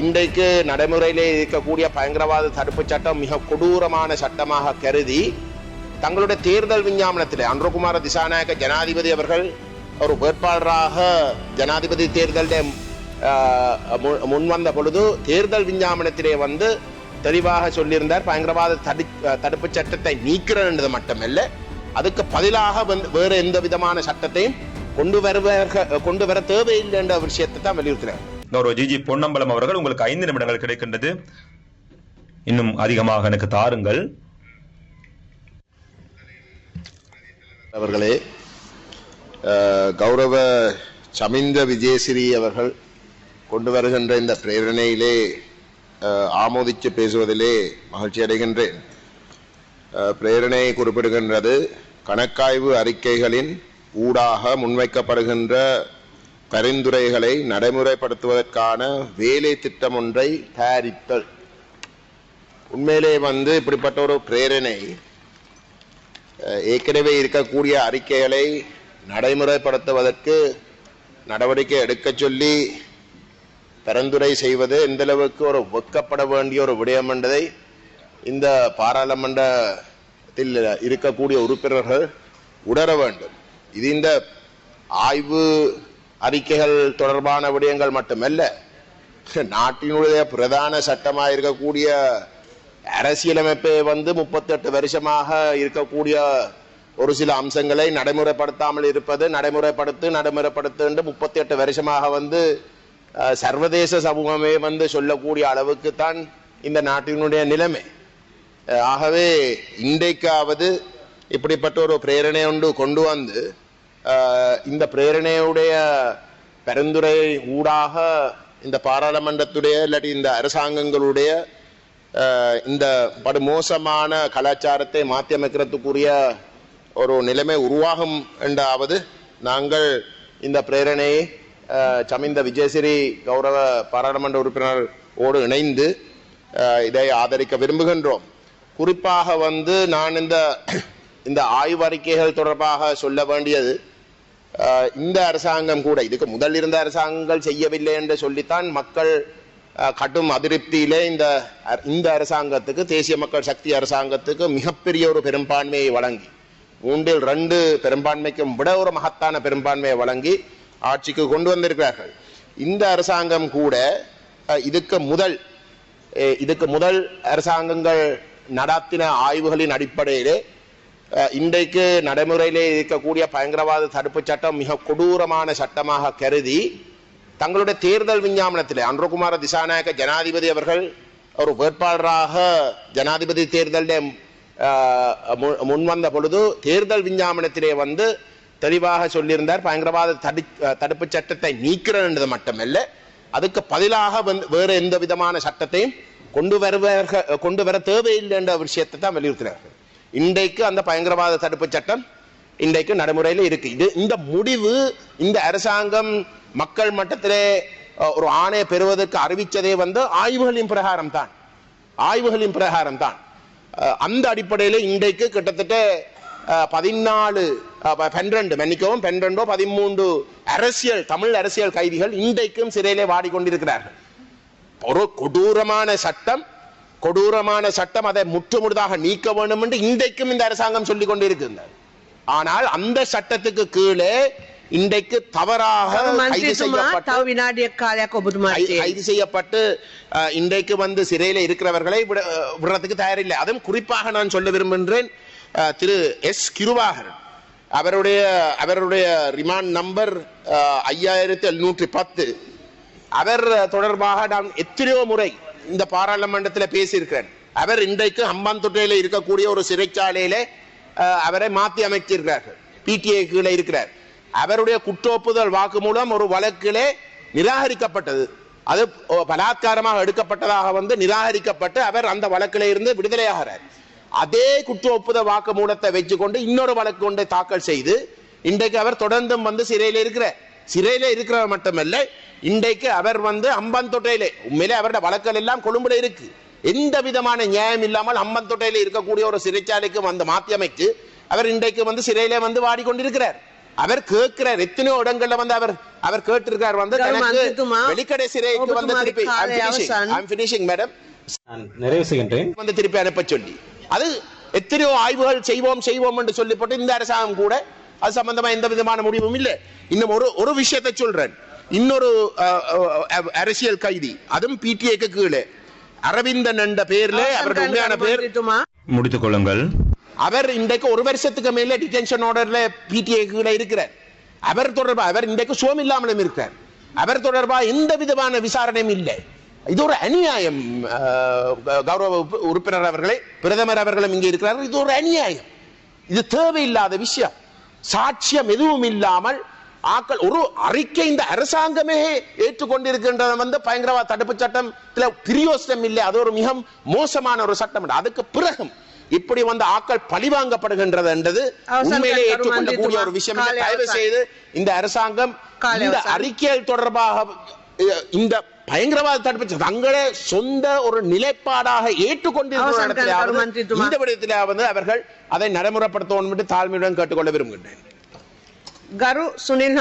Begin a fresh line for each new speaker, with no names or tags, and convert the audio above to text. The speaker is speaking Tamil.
இன்றைக்கு நடைமுறையிலே இருக்கக்கூடிய பயங்கரவாத தடுப்பு சட்டம் மிக கொடூரமான சட்டமாக கருதி தங்களுடைய தேர்தல் விஞ்ஞாபனத்தில் அன்றகுமார திசாநாயக்க ஜனாதிபதி அவர்கள் ஒரு வேட்பாளராக ஜனாதிபதி தேர்தலில் முன்வந்த பொழுது தேர்தல் விஞ்ஞாபனத்திலே வந்து தெளிவாக சொல்லியிருந்தார் பயங்கரவாத தடு தடுப்பு சட்டத்தை நீக்கிறேன் மட்டுமல்ல அதுக்கு பதிலாக வந்து வேறு எந்த விதமான சட்டத்தையும் கொண்டு வருவார்கள் கொண்டு வர தேவையில்லை என்ற விஷயத்தை தான் வலியுறுத்தினார்.
கௌரவ ஜிஜி பொன்னம்பலம் அவர்கள் உங்களுக்கு ஐந்து நிமிடங்கள் கிடைக்கின்றது. இன்னும் அதிகமாக எனக்கு தாருங்கள்.
அவர்களே கௌரவ சமிந்த விஜயசிறி அவர்கள் கொண்டு வருகின்ற இந்த பிரேரணையிலே ஆமோதித்து பேசுவதிலே மகிழ்ச்சி அடைகின்றேன். பிரேரணை குறிப்பிடுகின்றது கணக்காய்வு அறிக்கைகளின் ஊடாக முன்வைக்கப்படுகின்ற பரிந்துரைகளை நடைமுறைப்படுத்துவதற்கான வேலை திட்டம் ஒன்றை தயாரித்தல். உண்மையிலே வந்து இப்படிப்பட்ட ஒரு பிரேரணை ஏற்கனவே இருக்கக்கூடிய அறிக்கைகளை நடைமுறைப்படுத்துவதற்கு நடவடிக்கை எடுக்கச் சொல்லி பரிந்துரை செய்வது எந்தளவுக்கு ஒரு வெக்கப்பட வேண்டிய ஒரு விடயம் என்பதை இந்த பாராளுமன்றத்தில் இருக்கக்கூடிய உறுப்பினர்கள் உணர வேண்டும். இது இந்த ஆய்வு அறிக்கைகள் தொடர்பான விடயங்கள் மட்டுமல்ல நாட்டினுடைய பிரதான சட்டமாக இருக்கக்கூடிய அரசியலமைப்பை வந்து முப்பத்தெட்டு வருஷமாக இருக்கக்கூடிய ஒரு சில அம்சங்களை நடைமுறைப்படுத்தாமல் இருப்பது நடைமுறைப்படுத்து நடைமுறைப்படுத்து என்று முப்பத்தி எட்டு வருஷமாக வந்து சர்வதேச சமூகமே வந்து சொல்லக்கூடிய அளவுக்கு தான் இந்த நாட்டினுடைய நிலைமை. ஆகவே இன்றைக்காவது இப்படிப்பட்ட ஒரு பிரேரணை ஒன்று கொண்டு வந்து இந்த பிரேரணையுடைய பரிந்துரை ஊடாக இந்த பாராளுமன்றத்துடைய இல்லாட்டி இந்த அரசாங்கங்களுடைய இந்த படுமோசமான கலாச்சாரத்தை மாற்றியமைக்கிறதுக்குரிய ஒரு நிலைமை உருவாகும் என்றாவது நாங்கள் இந்த பிரேரணையை சமிந்த விஜயசிறி கௌரவ பாராளுமன்ற உறுப்பினரோடு இணைந்து இதை ஆதரிக்க விரும்புகின்றோம். குறிப்பாக வந்து நான் இந்த இந்த ஆய்வறிக்கைகள் தொடர்பாக சொல்ல வேண்டியது இந்த அரசாங்கம் கூட இதுக்கு முதல் இருந்த அரசாங்கங்கள் செய்யவில்லை என்று சொல்லித்தான் மக்கள் கடும் அதிருப்தியிலே இந்த அ- இந்த அரசாங்கத்துக்கு தேசிய மக்கள் சக்தி அரசாங்கத்துக்கு மிகப்பெரிய ஒரு பெரும்பான்மையை வழங்கி மூன்றில் ரெண்டு பெரும்பான்மைக்கும் விட ஒரு மகத்தான பெரும்பான்மையை வழங்கி ஆட்சிக்கு கொண்டு வந்திருக்கிறார்கள். இந்த அரசாங்கம் கூட இதுக்கு முதல் இதுக்கு முதல் அரசாங்கங்கள் நடாத்தின ஆய்வுகளின் அடிப்படையிலே இன்றைக்கு நடைமுறையிலே இருக்கக்கூடிய பயங்கரவாத தடுப்பு சட்டம் மிக கொடூரமான சட்டமாக கருதி தங்களுடைய தேர்தல் விஞ்ஞாபனத்திலே அன்றகுமார திசாநாயக்க ஜனாதிபதி அவர்கள் ஒரு வேட்பாளராக ஜனாதிபதி தேர்தலில் முன்வந்த பொழுது தேர்தல் விஞ்ஞாபனத்திலே வந்து தெளிவாக சொல்லியிருந்தார் பயங்கரவாத தடு தடுப்பு சட்டத்தை நீக்கிறன்றது மட்டுமல்ல அதுக்கு பதிலாக வந்து வேறு எந்த விதமான சட்டத்தையும் கொண்டு வருவார்கள் கொண்டு வர தேவையில்லை என்ற விஷயத்தை தான் வலியுறுத்தினார்கள். இன்றைக்கு அந்த பயங்கரவாத தடுப்பு சட்டம் இன்றைக்கு நடைமுறையில் இருக்கு. இது இந்த முடிவு இந்த அரசாங்கம் மக்கள் மட்டத்திலே ஒரு ஆணையை பெறுவதற்கு அறிவித்ததே வந்து ஆய்வுகளின் பிரகாரம் தான் ஆய்வுகளின் பிரகாரம் தான் அந்த அடிப்படையில் இன்றைக்கு கிட்டத்தட்ட பதினாலு அஹ், பன்னிரண்டு மன்னிக்கவும் பன்னிரெண்டோ பதிமூன்று அரசியல் தமிழ் அரசியல் கைதிகள் இன்றைக்கும் சிறையிலே வாடிக்கொண்டிருக்கிறார்கள். ஒரு கொடூரமான சட்டம் கொடூரமான சட்டம் அதை முற்றுமுழுதாக நீக்க வேண்டும் என்று இன்றைக்கும் இந்த அரசாங்கம் சொல்லிக் கொண்டிருக்கின்றது. ஆனால் அந்த சட்டத்துக்கு கீழே இன்றைக்கு தவறாக கைது செய்யப்பட்டு கைது செய்யப்பட்டு இன்றைக்கு வந்து சிறையில் இருக்கிறவர்களை விடுறதுக்கு தயாரில்லை. அதுவும் குறிப்பாக நான் சொல்ல விரும்புகின்றேன் திரு எஸ். கிருவாகரன் அவருடைய அவருடைய ரிமாண்ட் நம்பர் ஐயாயிரத்தி எழுநூற்றி பத்து. அவர் தொடர்பாக நான் எத்தனையோ முறை இந்த பாராளுமன்றத்தில் பேசியிருக்கிறார். அவர் இன்றைக்கு ஹம்பாந்தொட்டையில் இருக்கக்கூடிய ஒரு சிறைச்சாலையிலே அவரை மாற்றி அமைச்சிருக்கிறார்கள். பிடிஐ கீழே இருக்கிறார். அவருடைய குற்றொப்புதல் வாக்கு மூலம் ஒரு வழக்கிலே நிராகரிக்கப்பட்டது. அது பலாத்காரமாக எடுக்கப்பட்டதாக வந்து நிராகரிக்கப்பட்டு அவர் அந்த வழக்கில் இருந்து விடுதலையாகிறார். அதே குற்ற ஒப்புதல் வாக்கு மூலத்தை வச்சுக்கொண்டு இன்னொரு வழக்கு கொண்டு தாக்கல் செய்து இன்றைக்கு அவர் தொடர்ந்தும் வந்து சிறையில் இருக்கிறார். சிறையில இருக்கிறவர் மட்டுமல்ல இன்றைக்கு அவர் வந்து அம்பன் தொட்டையிலே உண்மையிலே அவருடைய வழக்கல் எல்லாம் கொழும்புல இருக்கு. எந்த விதமான நியாயம் இல்லாமல் அம்பந்தொட்டையில இருக்கக்கூடிய ஒரு சிறைச்சாலைக்கு வந்து மாற்றி அவர் இன்றைக்கு வந்து சிறையிலே வந்து வாடிக்கொண்டிருக்கிறார். அவர் கேட்கிறார் எத்தனையோ இடங்கள்ல வந்து அவர் அவர் கேட்டிருக்கார் வந்து
எனக்கு
வெளிக்கடை சிறைக்கு வந்து திருப்பி
மேடம் நிறைவு செய்கின்றேன்.
வந்து திருப்பி அனுப்ப சொல்லி. அது எத்தனையோ ஆய்வுகள் செய்வோம் செய்வோம் என்று சொல்லி போட்டு இந்த அரசாங்கம் கூட அது சம்பந்தமா எந்த விதமான முடிவும் இல்லை. இன்னும் ஒரு ஒரு விஷயத்தை சொல்றேன். இன்னொரு அரசியல் கைதி. அதுவும் பிடிஏக்கு கீழே. அரவிந்தன் என்ற பேர்ல அவருடைய உண்மையான பேர்
முடித்துக் கொள்ளுங்கள்.
அவர் இன்றைக்கு ஒரு வருஷத்துக்கு மேல டிடென்ஷன் ஆர்டர்ல பிடிஏ கீழே இருக்கிறார். அவர் தொடர்பாக அவர் இன்றைக்கு சுவம் இல்லாமலும் இருக்கிறார் அவர் தொடர்பாக எந்த விதமான விசாரணையும் இல்லை. இது ஒரு அநியாயம். கௌரவ உறுப்பினர் அவர்களே பிரதமர் அவர்களும் இங்கே இருக்கிறார்கள். இது ஒரு அநியாயம். இது தேவையில்லாத விஷயம். சாட்சியம் எதுவும் இல்லாமல் ஆக்கள் ஒரு அறிக்கை இந்த அரசாங்கமே ஏற்றுக்கொண்டிருக்கின்றத வந்து பயங்கரவாத தடுப்பு சட்டத்துல பிரியோசனம் இல்லை அது ஒரு மிக மோசமான ஒரு சட்டம் அதுக்கு பிறகும் இப்படி வந்து ஆக்கள் பழிவாங்கப்படுகின்றது என்றது உண்மையிலே ஏற்றுக்கொள்ளக்கூடிய ஒரு விஷயம் தயவு. செய்து இந்த அரசாங்கம் இந்த. அறிக்கைகள் தொடர்பாக இந்த பயங்கரவாத தடுப்பு தங்களே சொந்த ஒரு நிலைப்பாடாக ஏற்றுக்கொண்டிருக்கிற இடத்திலாவது இந்த விடயத்திலாவது அவர்கள் அதை நடைமுறைப்படுத்தணும் என்று தாழ்மையுடன் கேட்டுக்கொள்ள விரும்புகின்றேன்.
கரு சுனில்